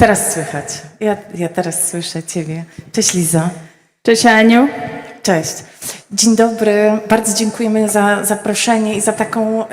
Teraz słychać. Ja, ja teraz słyszę Ciebie. Cześć Liza. Cześć Aniu. Cześć. Dzień dobry. Bardzo dziękujemy za zaproszenie i za taką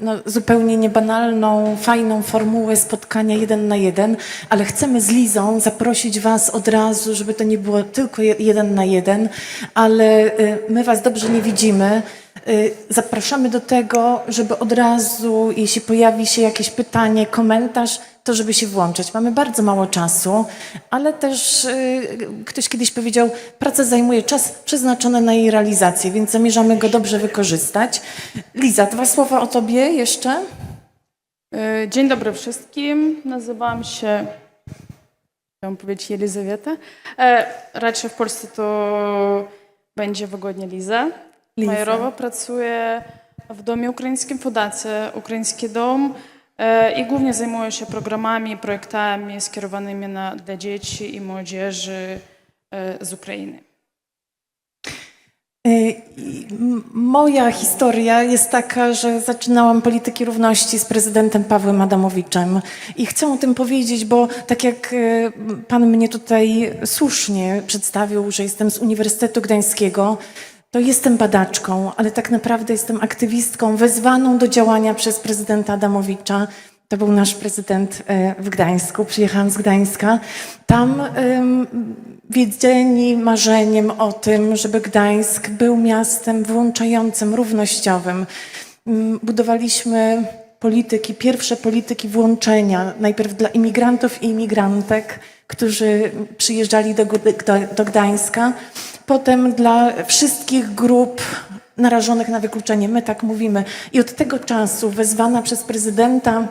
no, zupełnie niebanalną, fajną formułę spotkania jeden na jeden, ale chcemy z Lizą zaprosić Was od razu, żeby to nie było tylko je- jeden na jeden, ale y, my Was dobrze nie widzimy. Y, Zapraszamy do tego, żeby od razu, jeśli pojawi się jakieś pytanie, komentarz, to żeby się włączyć. Mamy bardzo mało czasu, ale też y, ktoś kiedyś powiedział, praca zajmuje czas przeznaczony na jej realizację, więc zamierzamy go dobrze wykorzystać. Liza, dwa słowa o tobie jeszcze? E, Dzień dobry wszystkim. Nazywam się, chciałam powiedzieć Jelizaweta. E, Raczej w Polsce to będzie wygodnie Liza. Majerowa pracuje w Domie Ukraińskim, Fundacji Ukraiński Dom e, i głównie zajmuję się programami, projektami skierowanymi na, dla dzieci i młodzieży e, z Ukrainy. I m- Moja historia jest taka, że zaczynałam polityki równości z prezydentem Pawłem Adamowiczem i chcę o tym powiedzieć, bo tak jak pan mnie tutaj słusznie przedstawił, że jestem z Uniwersytetu Gdańskiego, to jestem badaczką, ale tak naprawdę jestem aktywistką wezwaną do działania przez prezydenta Adamowicza. To był nasz prezydent e, w Gdańsku, przyjechałam z Gdańska. Tam em, wiedzieni marzeniem o tym, żeby Gdańsk był miastem włączającym, równościowym. Mm, Budowaliśmy polityki, pierwsze polityki włączenia, najpierw dla imigrantów i imigrantek, którzy przyjeżdżali do, do, do Gdańska, potem dla wszystkich grup narażonych na wykluczenie. My tak mówimy. I od tego czasu wezwana przez prezydenta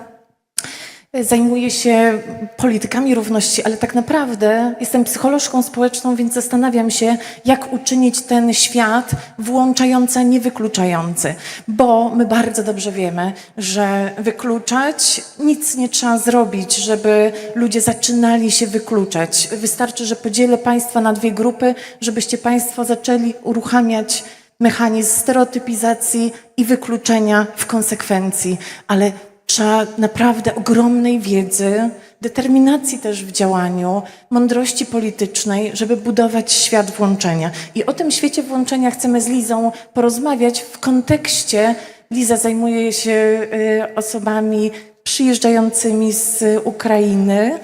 Zajmuję się politykami równości, ale tak naprawdę jestem psycholożką społeczną, więc zastanawiam się, jak uczynić ten świat włączający, a nie wykluczający. Bo my bardzo dobrze wiemy, że wykluczać nic nie trzeba zrobić, żeby ludzie zaczynali się wykluczać. Wystarczy, że podzielę Państwa na dwie grupy, żebyście Państwo zaczęli uruchamiać mechanizm stereotypizacji i wykluczenia w konsekwencji. Ale Trzeba naprawdę ogromnej wiedzy, determinacji też w działaniu, mądrości politycznej, żeby budować świat włączenia. I o tym świecie włączenia chcemy z Lizą porozmawiać w kontekście. Liza zajmuje się y, osobami przyjeżdżającymi z Ukrainy.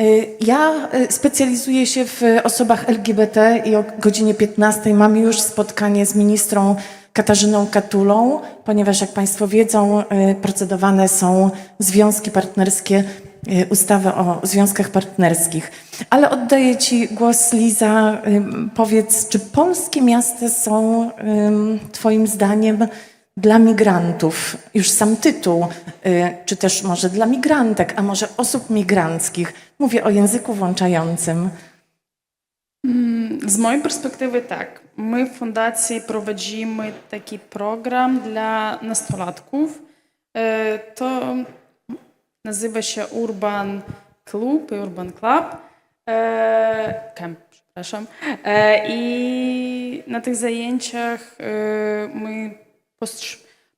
Y, Ja y, specjalizuję się w osobach LGBT i o godzinie 15 mamy już spotkanie z ministrą Katarzyną Katulą, ponieważ jak Państwo wiedzą, y, procedowane są związki partnerskie, y, ustawy o związkach partnerskich. Ale oddaję Ci głos, Liza. Powiedz, czy polskie miasta są Twoim zdaniem dla migrantów? Już sam tytuł, y, czy też może dla migrantek, a może osób migranckich. Mówię o języku włączającym. Z mojej perspektywy tak. My w fundacji prowadzimy taki program dla nastolatków. E, To nazywa się Urban Club i Urban Club. E, Camp, przepraszam. E, I na tych zajęciach my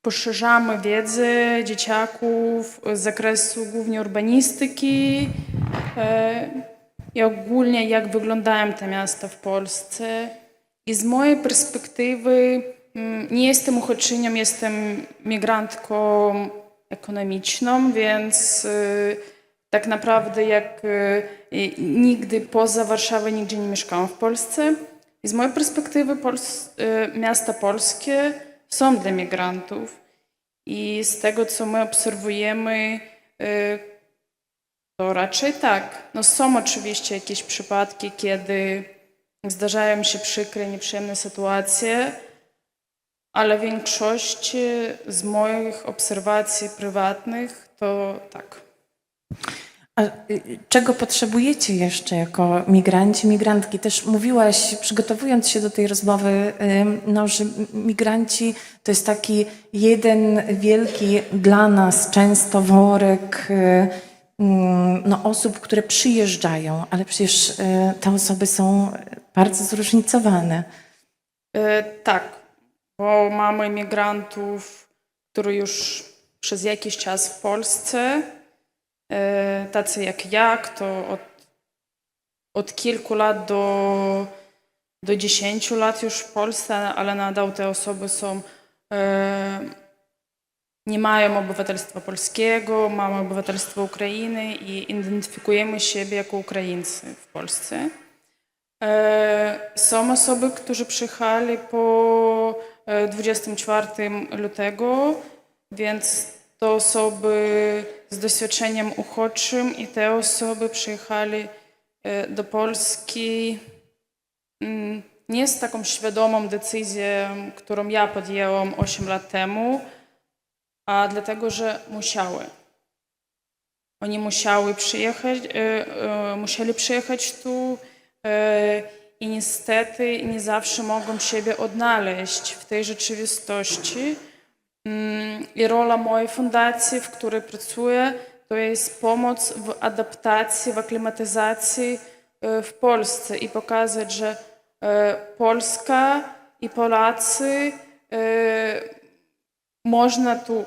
poszerzamy wiedzę dzieciaków z zakresu głównie urbanistyki, i ogólnie jak wyglądają te miasta w Polsce. I z mojej perspektywy nie jestem uchodźczynią, jestem migrantką ekonomiczną, więc tak naprawdę jak nigdy poza Warszawą nigdzie nie mieszkałam w Polsce. I z mojej perspektywy Pols- miasta polskie są dla migrantów. I z tego, co my obserwujemy, to raczej tak. No są oczywiście jakieś przypadki, kiedy zdarzają się przykre, nieprzyjemne sytuacje, ale w większości z moich obserwacji prywatnych to tak. A y, czego potrzebujecie jeszcze jako migranci, migrantki? Też mówiłaś, przygotowując się do tej rozmowy, no, że migranci to jest taki jeden wielki dla nas często worek y, mm, no, osób, które przyjeżdżają, ale przecież y, te osoby są bardzo zróżnicowane. E, tak, bo mamy migrantów, którzy już przez jakiś czas w Polsce e, tacy jak ja, kto od, od kilku lat do, do 10 lat już w Polsce, ale nadal te osoby są, e, nie mają obywatelstwa polskiego, mamy obywatelstwo Ukrainy i identyfikujemy siebie jako Ukraińcy w Polsce. E, Są osoby, którzy przyjechali po e, 24 lutego, więc to osoby z doświadczeniem uchodźczym i te osoby przyjechali e, do Polski mm, nie z taką świadomą decyzją, którą ja podjęłam 8 lat temu, a dlatego, że musiały. Oni musiały przyjechać, e, e, musieli przyjechać tu e, i niestety nie zawsze mogą siebie odnaleźć w tej rzeczywistości. Mm, I rola mojej fundacji, w której pracuję, to jest pomoc w adaptacji, w aklimatyzacji e, w Polsce i pokazać, że e, Polska i Polacy e, można tu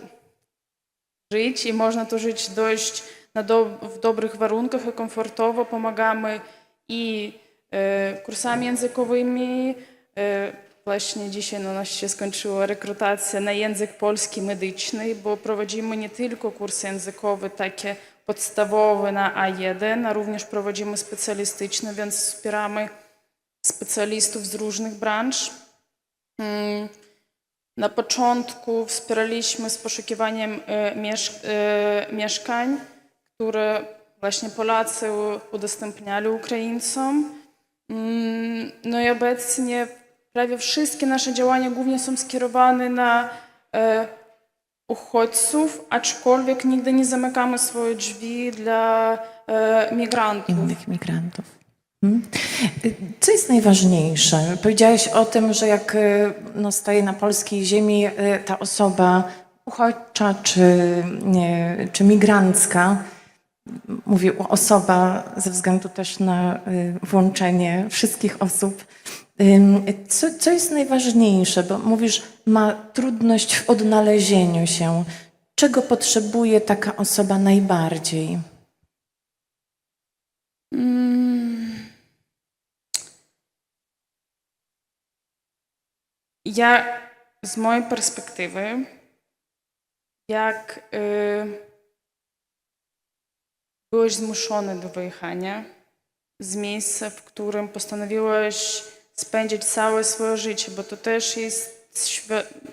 żyć i można tu żyć dość na do, w dobrych warunkach i komfortowo. Pomagamy i e, kursami językowymi. E, właśnie dzisiaj u nas się skończyła rekrutacja na język polski medyczny, bo prowadzimy nie tylko kursy językowe takie podstawowe na A1, a również prowadzimy specjalistyczne, więc wspieramy specjalistów z różnych branż. Mm, na początku wspieraliśmy z poszukiwaniem e, miesz- e, mieszkań, które właśnie Polacy udostępniali Ukraińcom. Mm, No i obecnie prawie wszystkie nasze działania głównie są skierowane na e, uchodźców, aczkolwiek nigdy nie zamykamy swoje drzwi dla e, migrantów. innych migrantów. Y, Co jest najważniejsze? Powiedziałeś o tym, że jak y, no, staje na polskiej ziemi ta osoba uchodźcza czy, nie, czy migrancka, mówię osoba ze względu też na y, włączenie wszystkich osób. Co, co jest najważniejsze? Bo mówisz, ma trudność w odnalezieniu się. Czego potrzebuje taka osoba najbardziej? Mm. Ja z mojej perspektywy, jak y, byłeś zmuszony do wyjechania z miejsca, w którym postanowiłeś spędzić całe swoje życie, bo to też jest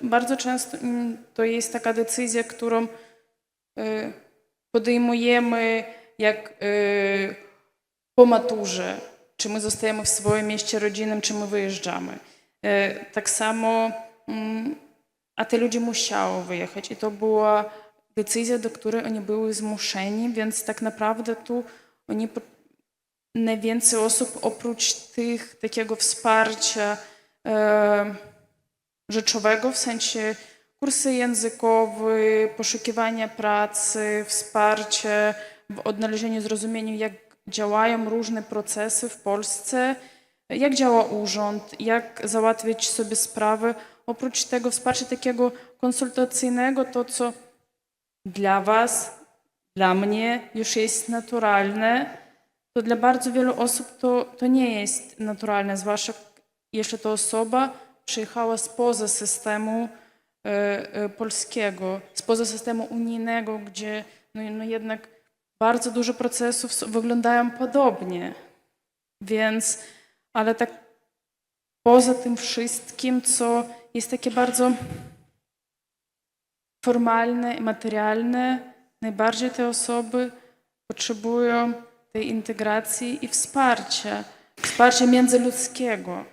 bardzo często to jest taka decyzja, którą y, podejmujemy jak y, po maturze, czy my zostajemy w swoim mieście rodzinnym, czy my wyjeżdżamy. E, Tak samo, mm, a te ludzie musiały wyjechać i to była decyzja, do której oni były zmuszeni, więc tak naprawdę tu oni najwięcej osób oprócz tych takiego wsparcia e, rzeczowego, w sensie kursy językowe, poszukiwania pracy, wsparcie w odnalezieniu, zrozumieniu, jak działają różne procesy w Polsce, jak działa urząd, jak załatwić sobie sprawy. Oprócz tego wsparcia takiego konsultacyjnego, to co dla Was, dla mnie już jest naturalne, to dla bardzo wielu osób to, to nie jest naturalne, zwłaszcza jeśli to osoba przyjechała spoza systemu e, e, polskiego, spoza systemu unijnego, gdzie no, no jednak bardzo dużo procesów wyglądają podobnie. Więc, ale tak poza tym wszystkim, co jest takie bardzo formalne, materialne, najbardziej te osoby potrzebują tej integracji i wsparcia, wsparcia międzyludzkiego.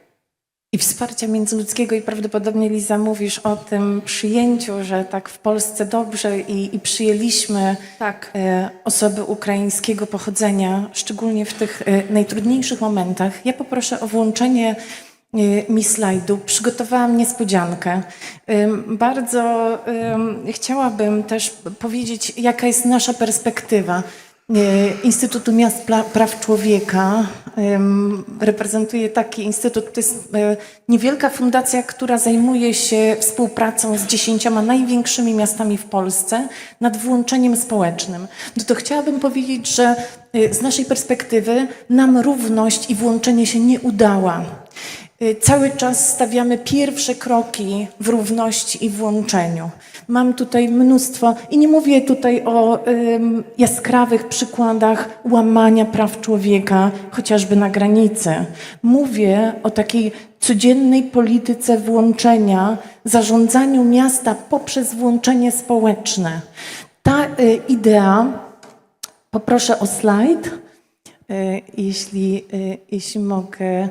I wsparcia międzyludzkiego i prawdopodobnie Liza mówisz o tym przyjęciu, że tak w Polsce dobrze i, i przyjęliśmy Tak. e, osoby ukraińskiego pochodzenia, szczególnie w tych e, najtrudniejszych momentach. Ja poproszę o włączenie mi slajdu. Przygotowałam niespodziankę. Bardzo ym, chciałabym też powiedzieć, jaka jest nasza perspektywa. e, Instytutu Miast Praw Człowieka. Em, Reprezentuję taki instytut. To jest e, niewielka fundacja, która zajmuje się współpracą z dziesięcioma największymi miastami w Polsce nad włączeniem społecznym. No to chciałabym powiedzieć, że z naszej perspektywy nam równość i włączenie się nie udała. Y, Cały czas stawiamy pierwsze kroki w równości i włączeniu. Mam tutaj mnóstwo, i nie mówię tutaj o jaskrawych przykładach łamania praw człowieka, chociażby na granicy. Mówię o takiej codziennej polityce włączenia, zarządzaniu miasta poprzez włączenie społeczne. Ta y, idea, poproszę o slajd. E, Jeśli, e, jeśli mogę,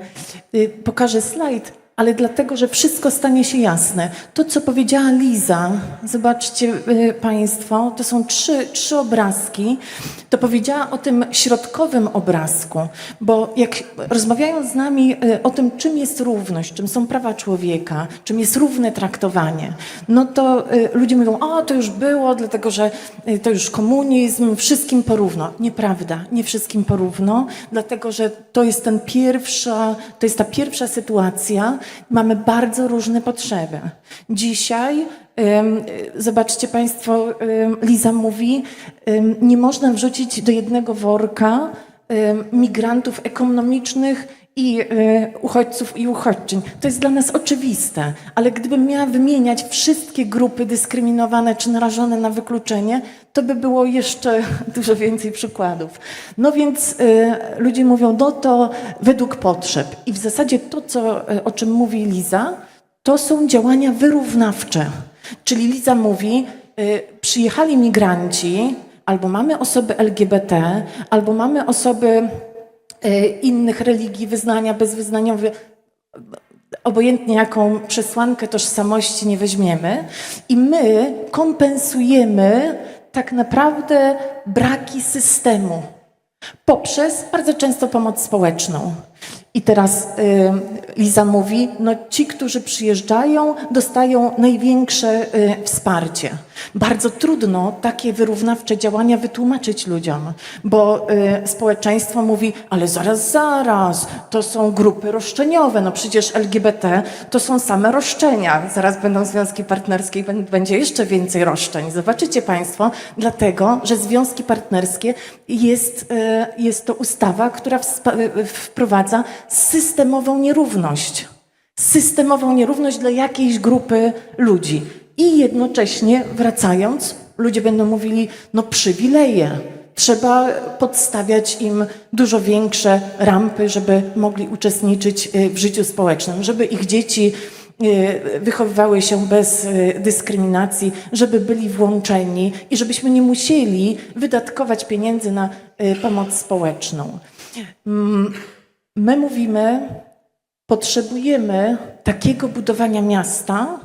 E, pokażę slajd, ale dlatego, że wszystko stanie się jasne. To, co powiedziała Liza, zobaczcie e, Państwo, to są trzy, trzy obrazki. To powiedziała o tym środkowym obrazku, bo jak rozmawiają z nami e, o tym, czym jest równość, czym są prawa człowieka, czym jest równe traktowanie, no to e, ludzie mówią, o to już było, dlatego że to już komunizm, wszystkim porówno. Nieprawda, nie wszystkim porówno, dlatego że to jest ten pierwsza, to jest ta pierwsza sytuacja, mamy bardzo różne potrzeby. Dzisiaj Zobaczcie Państwo, Liza mówi, nie można wrzucić do jednego worka migrantów ekonomicznych i y, uchodźców i uchodźczyń. To jest dla nas oczywiste, ale gdybym miała wymieniać wszystkie grupy dyskryminowane czy narażone na wykluczenie, to by było jeszcze dużo więcej przykładów. No więc y, ludzie mówią, no to według potrzeb. I w zasadzie to, co, y, o czym mówi Liza, to są działania wyrównawcze. Czyli Liza mówi, y, przyjechali migranci, albo mamy osoby LGBT, albo mamy osoby innych religii, wyznania, bezwyznaniowe, obojętnie jaką przesłankę tożsamości nie weźmiemy, i my kompensujemy tak naprawdę braki systemu poprzez bardzo często pomoc społeczną. I teraz y, Liza mówi, no ci, którzy przyjeżdżają, dostają największe y, wsparcie. Bardzo trudno takie wyrównawcze działania wytłumaczyć ludziom, bo y, społeczeństwo mówi, ale zaraz, zaraz, to są grupy roszczeniowe, no przecież LGBT to są same roszczenia. Zaraz będą związki partnerskie i bę- będzie jeszcze więcej roszczeń. Zobaczycie Państwo, dlatego, że związki partnerskie jest, y, jest to ustawa, która wspa- y, wprowadza systemową nierówność. Systemową nierówność dla jakiejś grupy ludzi. I jednocześnie wracając, ludzie będą mówili, no przywileje. Trzeba podstawiać im dużo większe rampy, żeby mogli uczestniczyć y, w życiu społecznym, żeby ich dzieci y, wychowywały się bez y, dyskryminacji, żeby byli włączeni i żebyśmy nie musieli wydatkować pieniędzy na pomoc społeczną. Mm, My mówimy, potrzebujemy takiego budowania miasta,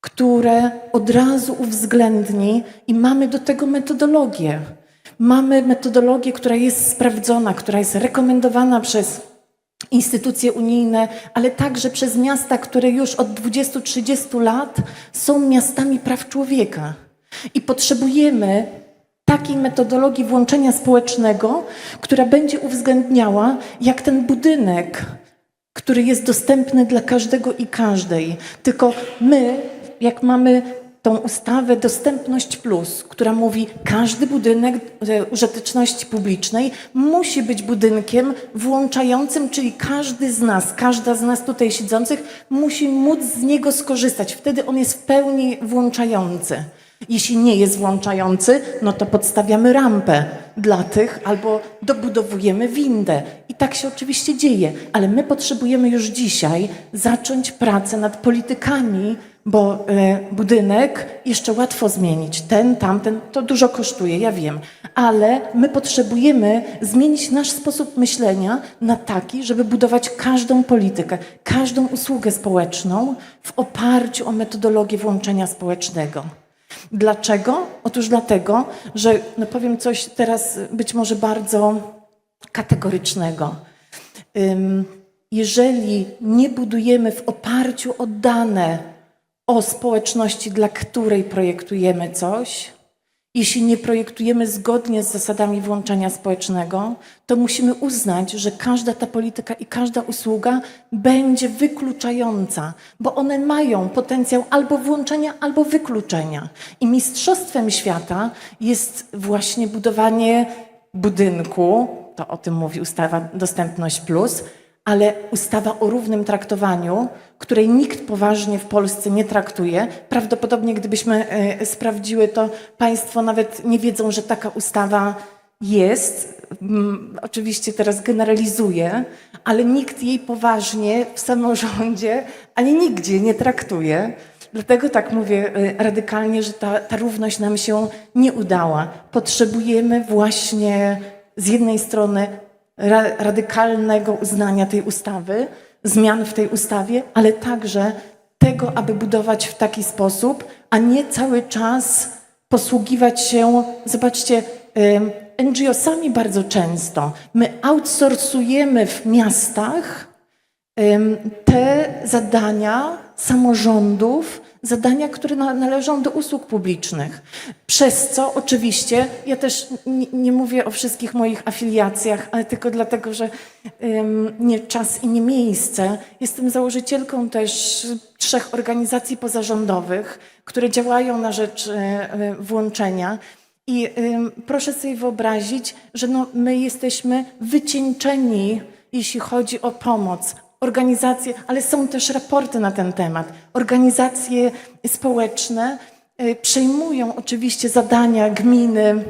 które od razu uwzględni i mamy do tego metodologię. Mamy metodologię, która jest sprawdzona, która jest rekomendowana przez instytucje unijne, ale także przez miasta, które już od 20-30 lat są miastami praw człowieka. I potrzebujemy takiej metodologii włączenia społecznego, która będzie uwzględniała, jak ten budynek, który jest dostępny dla każdego i każdej. Tylko my, jak mamy tą ustawę Dostępność Plus, która mówi, każdy budynek e, użyteczności publicznej musi być budynkiem włączającym, czyli każdy z nas, każda z nas tutaj siedzących musi móc z niego skorzystać. Wtedy on jest w pełni włączający. Jeśli nie jest włączający, no to podstawiamy rampę dla tych albo dobudowujemy windę. I tak się oczywiście dzieje, ale my potrzebujemy już dzisiaj zacząć pracę nad politykami, bo e, budynek jeszcze łatwo zmienić. Ten, tamten, to dużo kosztuje, ja wiem, ale my potrzebujemy zmienić nasz sposób myślenia na taki, żeby budować każdą politykę, każdą usługę społeczną w oparciu o metodologię włączenia społecznego. Dlaczego? Otóż dlatego, że no powiem coś teraz być może bardzo kategorycznego. Jeżeli nie budujemy w oparciu o dane o społeczności, dla której projektujemy coś, jeśli nie projektujemy zgodnie z zasadami włączenia społecznego, to musimy uznać, że każda ta polityka i każda usługa będzie wykluczająca, bo one mają potencjał albo włączenia, albo wykluczenia. I mistrzostwem świata jest właśnie budowanie budynku, to o tym mówi ustawa Dostępność Plus, ale ustawa o równym traktowaniu, której nikt poważnie w Polsce nie traktuje. Prawdopodobnie gdybyśmy e, sprawdziły, to Państwo nawet nie wiedzą, że taka ustawa jest. Mm, Oczywiście teraz generalizuję, ale nikt jej poważnie w samorządzie ani nigdzie nie traktuje. Dlatego tak mówię e, radykalnie, że ta, ta równość nam się nie udała. Potrzebujemy właśnie z jednej strony ra, radykalnego uznania tej ustawy, zmian w tej ustawie, ale także tego, aby budować w taki sposób, a nie cały czas posługiwać się, zobaczcie, NGO-sami bardzo często. My outsourcujemy w miastach te zadania samorządów, zadania, które na- należą do usług publicznych. Przez co oczywiście, ja też nie, mówię o wszystkich moich afiliacjach, ale tylko dlatego, że nie czas i nie miejsce. Jestem założycielką też trzech organizacji pozarządowych, które działają na rzecz e, e, włączenia. I proszę sobie wyobrazić, że no, my jesteśmy wycieńczeni, jeśli chodzi o pomoc. Organizacje, ale są też raporty na ten temat. Organizacje społeczne y, przejmują oczywiście zadania gminy,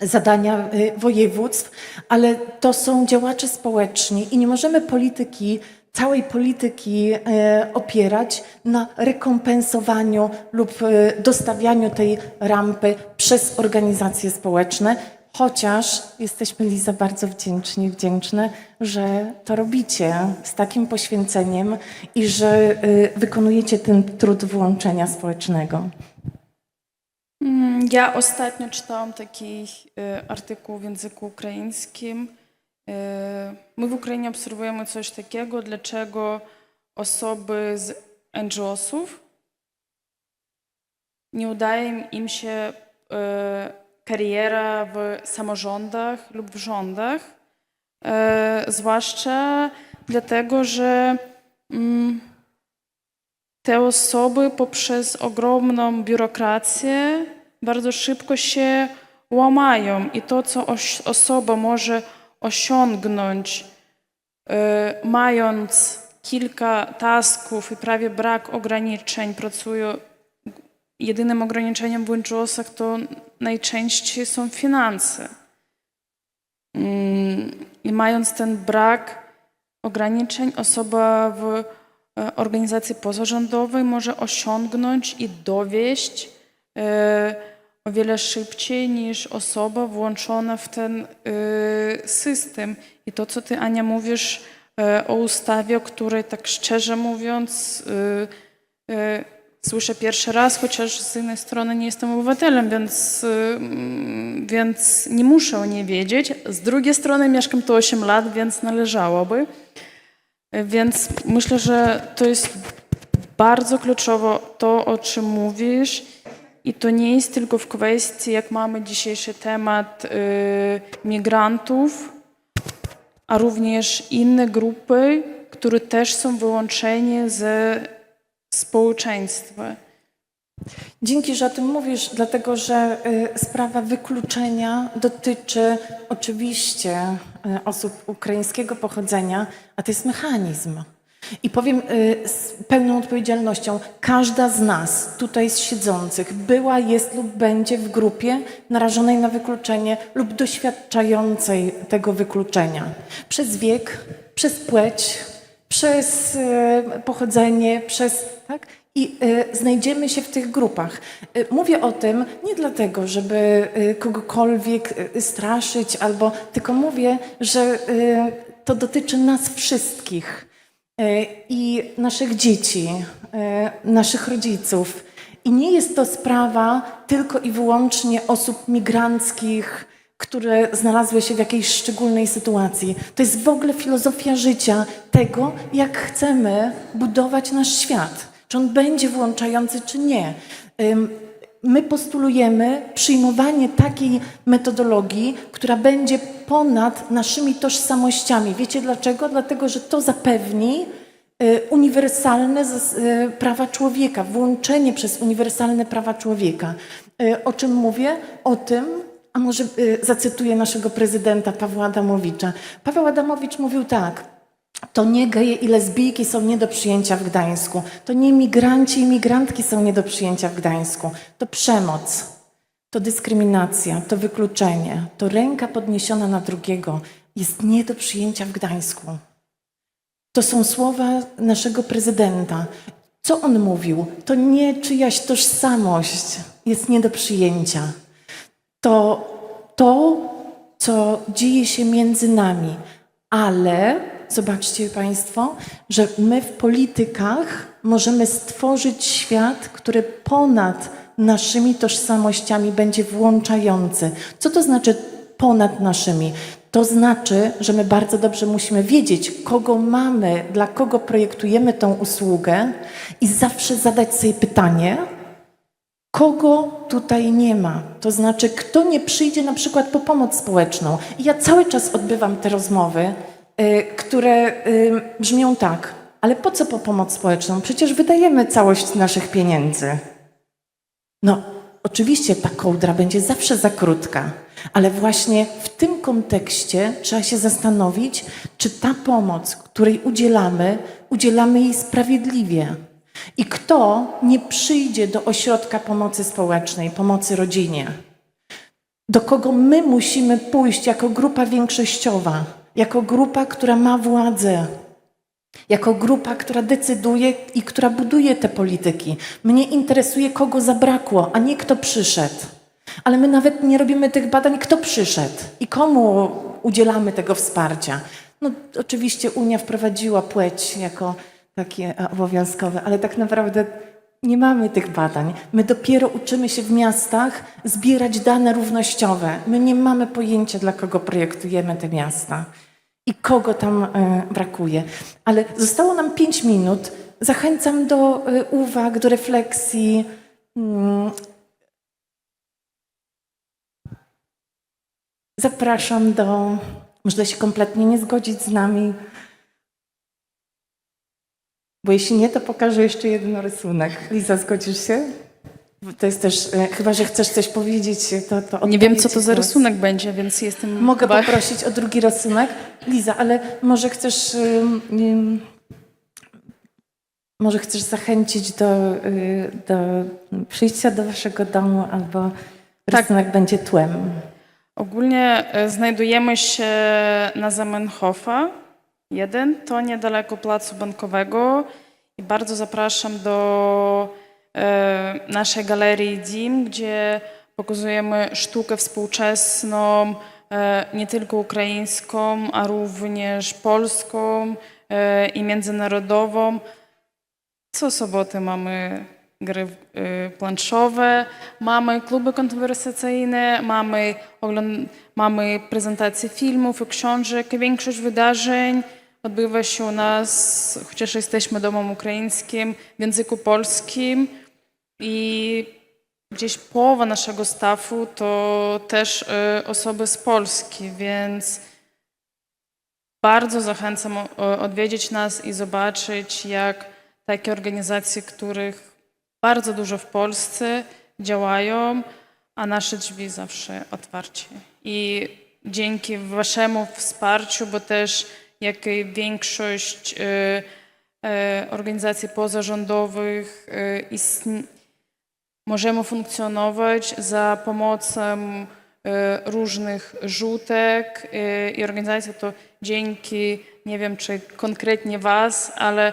zadania y, województw, ale to są działacze społeczni i nie możemy polityki, całej polityki e, opierać na rekompensowaniu lub dostawianiu tej rampy przez organizacje społeczne, chociaż jesteśmy Liza bardzo wdzięczni, wdzięczne, że to robicie z takim poświęceniem i że e, wykonujecie ten trud włączenia społecznego. Mm, Ja ostatnio czytałam taki e, artykuł w języku ukraińskim. E, My w Ukrainie obserwujemy coś takiego, dlaczego osoby z NGO-sów nie udaje im się kariera w samorządach lub w rządach, e, zwłaszcza dlatego, że mm, te osoby poprzez ogromną biurokrację bardzo szybko się łamają i to, co osoba może osiągnąć, e, mając kilka tasków i prawie brak ograniczeń, pracują jedynym ograniczeniem w NGO-sach to najczęściej są finanse. Mm, I mając ten brak ograniczeń, osoba w e, organizacji pozarządowej może osiągnąć i dowieść e, o wiele szybciej niż osoba włączona w ten e, system. I to, co ty, Ania, mówisz o ustawie, o której tak szczerze mówiąc słyszę pierwszy raz, chociaż z jednej strony nie jestem obywatelem, więc, mm, więc nie muszę o niej wiedzieć. Z drugiej strony mieszkam tu 8 lat, więc należałoby. Więc myślę, że to jest bardzo kluczowo to, o czym mówisz. I to nie jest tylko w kwestii, jak mamy dzisiejszy temat y, migrantów, a również inne grupy, które też są wyłączeni ze społeczeństwa. Dzięki, że o tym mówisz, dlatego że y, sprawa wykluczenia dotyczy oczywiście y, osób ukraińskiego pochodzenia, a to jest mechanizm. I powiem y, z pełną odpowiedzialnością, każda z nas tutaj siedzących była, jest lub będzie w grupie narażonej na wykluczenie lub doświadczającej tego wykluczenia przez wiek, przez płeć, przez pochodzenie, przez. Tak? I e, znajdziemy się w tych grupach. E, mówię o tym nie dlatego, żeby e, kogokolwiek e, straszyć, albo tylko mówię, że e, to dotyczy nas wszystkich e, i naszych dzieci, e, naszych rodziców. I nie jest to sprawa tylko i wyłącznie osób migranckich, które znalazły się w jakiejś szczególnej sytuacji. To jest w ogóle filozofia życia tego, jak chcemy budować nasz świat. Czy on będzie włączający, czy nie. My postulujemy przyjmowanie takiej metodologii, która będzie ponad naszymi tożsamościami. Wiecie dlaczego? Dlatego, że to zapewni y, uniwersalne y, prawa człowieka, włączenie przez uniwersalne prawa człowieka. Y, O czym mówię? O tym, a może zacytuję naszego prezydenta Pawła Adamowicza. Paweł Adamowicz mówił tak. To nie geje i lesbijki są nie do przyjęcia w Gdańsku. To nie migranci i migrantki są nie do przyjęcia w Gdańsku. To przemoc, to dyskryminacja, to wykluczenie, to ręka podniesiona na drugiego jest nie do przyjęcia w Gdańsku. To są słowa naszego prezydenta. Co on mówił? To nie czyjaś tożsamość jest nie do przyjęcia. To to, co dzieje się między nami. Ale zobaczcie Państwo, że my w politykach możemy stworzyć świat, który ponad naszymi tożsamościami będzie włączający. Co to znaczy ponad naszymi? To znaczy, że my bardzo dobrze musimy wiedzieć, kogo mamy, dla kogo projektujemy tą usługę i zawsze zadać sobie pytanie, kogo tutaj nie ma. To znaczy, kto nie przyjdzie na przykład po pomoc społeczną. I ja cały czas odbywam te rozmowy, które y, brzmią tak, ale po co po pomoc społeczną? Przecież wydajemy całość naszych pieniędzy. No, oczywiście ta kołdra będzie zawsze za krótka, ale właśnie w tym kontekście trzeba się zastanowić, czy ta pomoc, której udzielamy, udzielamy jej sprawiedliwie. I kto nie przyjdzie do ośrodka pomocy społecznej, pomocy rodzinie, do kogo my musimy pójść jako grupa większościowa, jako grupa, która ma władzę, jako grupa, która decyduje i która buduje te polityki. Mnie interesuje, kogo zabrakło, a nie kto przyszedł. Ale my nawet nie robimy tych badań, kto przyszedł i komu udzielamy tego wsparcia. No, oczywiście Unia wprowadziła płeć jako takie e, obowiązkowe, ale tak naprawdę nie mamy tych badań. My dopiero uczymy się w miastach zbierać dane równościowe. My nie mamy pojęcia, dla kogo projektujemy te miasta i kogo tam e, brakuje. Ale zostało nam pięć minut. Zachęcam do e, uwag, do refleksji. Mm. Zapraszam do. Można się kompletnie nie zgodzić z nami. Bo jeśli nie, to pokażę jeszcze jeden rysunek. Liza, zgodzisz się? To jest też, e, chyba że chcesz coś powiedzieć, to, to Nie wiem, co odpowiedz to za teraz. rysunek będzie, więc jestem Mogę chyba... poprosić o drugi rysunek? Liza, ale może chcesz. ym, ym, może chcesz zachęcić do, y, do przyjścia do waszego domu, albo Tak. rysunek będzie tłem. Ogólnie e, znajdujemy się na Zamenhofa 1, to niedaleko Placu Bankowego i bardzo zapraszam do e, naszej galerii DIM, gdzie pokazujemy sztukę współczesną, e, nie tylko ukraińską, a również polską e, i międzynarodową. Co sobotę mamy gry planszowe, mamy kluby konwersacyjne, mamy, mamy prezentacje filmów i książek. Większość wydarzeń odbywa się u nas, chociaż jesteśmy domem ukraińskim, w języku polskim i gdzieś połowa naszego stafu to też y, osoby z Polski, więc bardzo zachęcam odwiedzić nas i zobaczyć, jak takie organizacje, których bardzo dużo w Polsce działają, a nasze drzwi zawsze otwarcie. I dzięki Waszemu wsparciu, bo też jak większość e, e, organizacji pozarządowych możemy funkcjonować za pomocą e, różnych żółtek e, i organizacji, to dzięki, nie wiem czy konkretnie Was, ale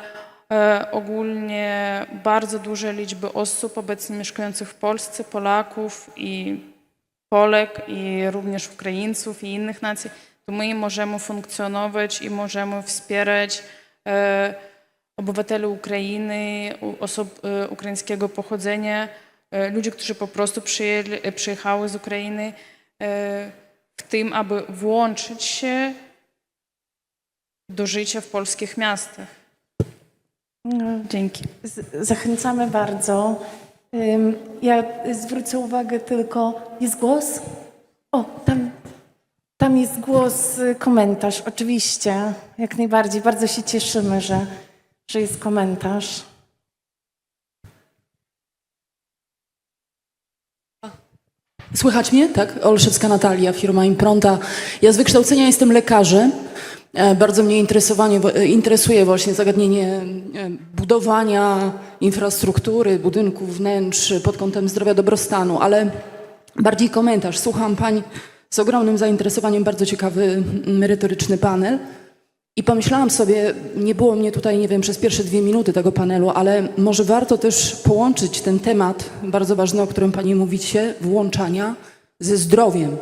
e, ogólnie bardzo duże liczby osób obecnie mieszkających w Polsce, Polaków i Polek i również Ukraińców i innych nacji, to my możemy funkcjonować i możemy wspierać e, obywateli Ukrainy, osób e, ukraińskiego pochodzenia, ludzi, którzy po prostu przyjęli, e, przyjechały z Ukrainy, e, w tym, aby włączyć się do życia w polskich miastach. No, Dzięki. Zachęcamy bardzo. Ja zwrócę uwagę tylko, jest głos? O, tam, tam jest głos, y, komentarz, oczywiście, jak najbardziej. Bardzo się cieszymy, że, że jest komentarz. Słychać mnie? Tak? Olszewska Natalia, firma Impronta. Ja z wykształcenia jestem lekarzem. E, Bardzo mnie interesowanie, e, interesuje właśnie zagadnienie e, budowania infrastruktury, budynków, wnętrz pod kątem zdrowia, dobrostanu, ale bardziej komentarz. Słucham pań z ogromnym zainteresowaniem, bardzo ciekawy, merytoryczny panel. I pomyślałam sobie, nie było mnie tutaj, nie wiem, przez pierwsze dwie minuty tego panelu, ale może warto też połączyć ten temat bardzo ważny, o którym Pani mówicie, włączania ze zdrowiem.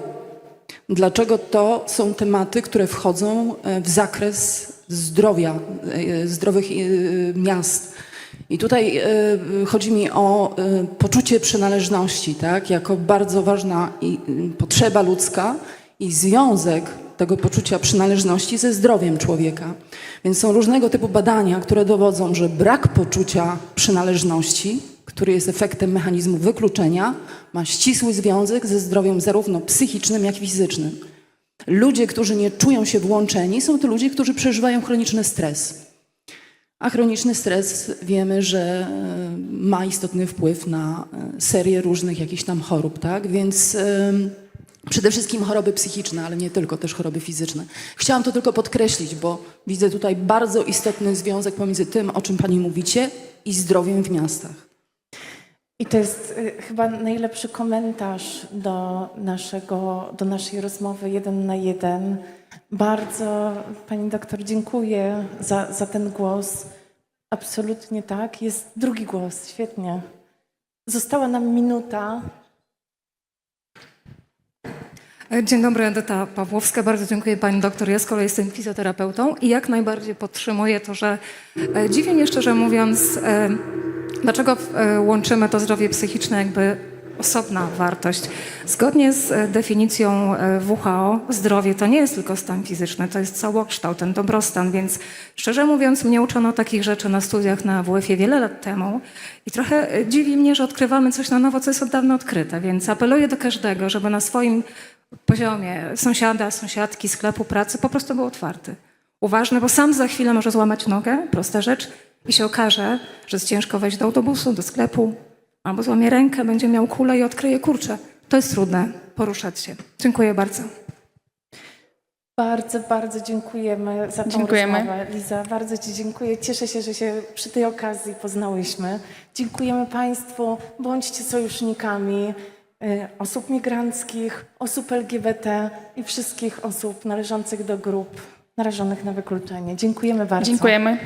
Dlaczego to są tematy, które wchodzą e, w zakres zdrowia, e, zdrowych e, miast? I tutaj chodzi mi o poczucie przynależności, tak, jako bardzo ważna potrzeba ludzka i związek tego poczucia przynależności ze zdrowiem człowieka. Więc są różnego typu badania, które dowodzą, że brak poczucia przynależności, który jest efektem mechanizmu wykluczenia, ma ścisły związek ze zdrowiem zarówno psychicznym, jak i fizycznym. Ludzie, którzy nie czują się włączeni, są to ludzie, którzy przeżywają chroniczny stres. A chroniczny stres wiemy, że e, ma istotny wpływ na e, serię różnych jakichś tam chorób, tak? Więc em, przede wszystkim choroby psychiczne, ale nie tylko, też choroby fizyczne. Chciałam to tylko podkreślić, bo widzę tutaj bardzo istotny związek pomiędzy tym, o czym Pani mówicie, i zdrowiem w miastach. I to jest y, chyba najlepszy komentarz do, naszego, do naszej rozmowy jeden na jeden. Bardzo Pani doktor dziękuję za, za ten głos. Absolutnie tak. Jest drugi głos, świetnie. Została nam minuta. Dzień dobry, Edyta Pawłowska. Bardzo dziękuję Pani doktor. Ja z kolei jestem fizjoterapeutą i jak najbardziej podtrzymuję to, że e, dziwi mnie szczerze mówiąc, e, dlaczego e, łączymy to zdrowie psychiczne jakby osobna wartość. Zgodnie z e, definicją e, WHO zdrowie to nie jest tylko stan fizyczny, to jest całokształt, ten dobrostan, więc szczerze mówiąc mnie uczono takich rzeczy na studiach na WF-ie wiele lat temu i trochę e, dziwi mnie, że odkrywamy coś na nowo, co jest od dawna odkryte, więc apeluję do każdego, żeby na swoim poziomie sąsiada, sąsiadki, sklepu, pracy po prostu był otwarty. Uważny, bo sam za chwilę może złamać nogę, prosta rzecz, i się okaże, że jest ciężko wejść do autobusu, do sklepu, albo złamie rękę, będzie miał kulę i odkryje kurczę. To jest trudne, poruszać się. Dziękuję bardzo. Bardzo, bardzo dziękujemy za tą Dziękujemy. rozmowę. Liza, bardzo Ci dziękuję. Cieszę się, że się przy tej okazji poznałyśmy. Dziękujemy Państwu. Bądźcie sojusznikami osób migranckich, osób LGBT i wszystkich osób należących do grup narażonych na wykluczenie. Dziękujemy bardzo. Dziękujemy.